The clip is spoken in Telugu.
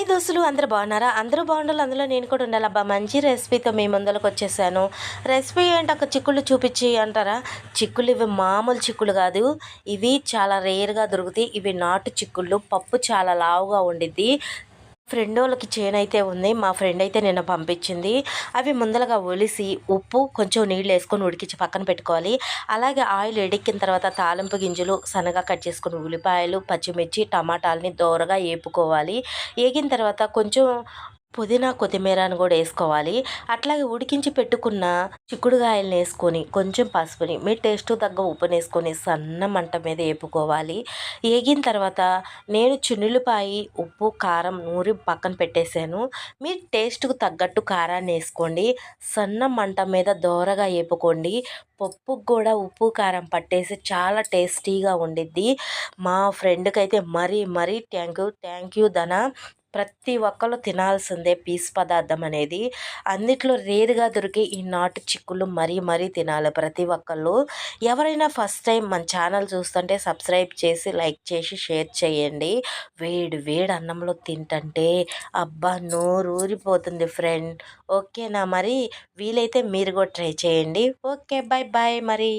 హాయ్ దోస్తులు అందరూ బాగున్నారా? అందరూ బాగుండాలి అందులో నేను కూడా ఉండాలి. అబ్బా మంచి రెసిపీతో మీ ముందరకు వచ్చేసాను. రెసిపీ ఏంటి? ఒక చిక్కుళ్ళు చూపించి అంటారా? చిక్కులు ఇవి మామూలు చిక్కులు కాదు. ఇవి చాలా రేర్గా దొరుకుతాయి. ఇవి నాటు చిక్కుళ్ళు. పప్పు చాలా లావుగా ఉండిద్ది. ఫ్రెండ్ వాళ్ళకి చేను అయితే ఉంది. మా ఫ్రెండ్ అయితే నిన్న పంపించింది. అవి ముందరగా ఒలిసి ఉప్పు కొంచెం నీళ్ళు వేసుకొని ఉడికించి పక్కన పెట్టుకోవాలి. అలాగే ఆయిల్ ఎడిక్కిన తర్వాత తాలింపు గింజలు సన్నగా కట్ చేసుకుని ఉల్లిపాయలు పచ్చిమిర్చి టమాటాలని దోరగా వేపుకోవాలి వేగిన తర్వాత కొంచెం పుదీనా కొత్తిమీరను కూడా వేసుకోవాలి. అట్లాగే ఉడికించి పెట్టుకున్న చిక్కుడుగాయలను వేసుకొని కొంచెం పసుపుని మీ టేస్ట్ తగ్గ ఉప్పుని వేసుకొని సన్న మంట మీద వేపుకోవాలి. వేగిన తర్వాత నేను చున్నులపాయి ఉప్పు కారం నూరి పక్కన పెట్టేశాను. మీ టేస్ట్కు తగ్గట్టు కారాన్ని వేసుకోండి. సన్న మంట మీద దోరగా వేపుకోండి. పప్పుకు కూడా ఉప్పు కారం పట్టేసి చాలా టేస్టీగా ఉండిద్ది. మా ఫ్రెండ్కి అయితే మరీ మరీ థ్యాంక్ యూ థ్యాంక్ యూ ధన. ప్రతి ఒక్కరు తినాల్సిందే పీస్ పదార్థం అనేది. అన్నిట్లో రేరుగా దొరికే ఈ నాటు చిక్కులు మరీ మరీ తినాలి ప్రతి ఒక్కళ్ళు. ఎవరైనా ఫస్ట్ టైం మన ఛానల్ చూస్తుంటే సబ్స్క్రైబ్ చేసి లైక్ చేసి షేర్ చేయండి. వేడి వేడి అన్నంలో తింటంటే అబ్బా నోరు ఊరిపోతుంది ఫ్రెండ్. ఓకేనా మరి? వీలైతే మీరు కూడా ట్రై చేయండి. ఓకే బాయ్ బాయ్ మరి.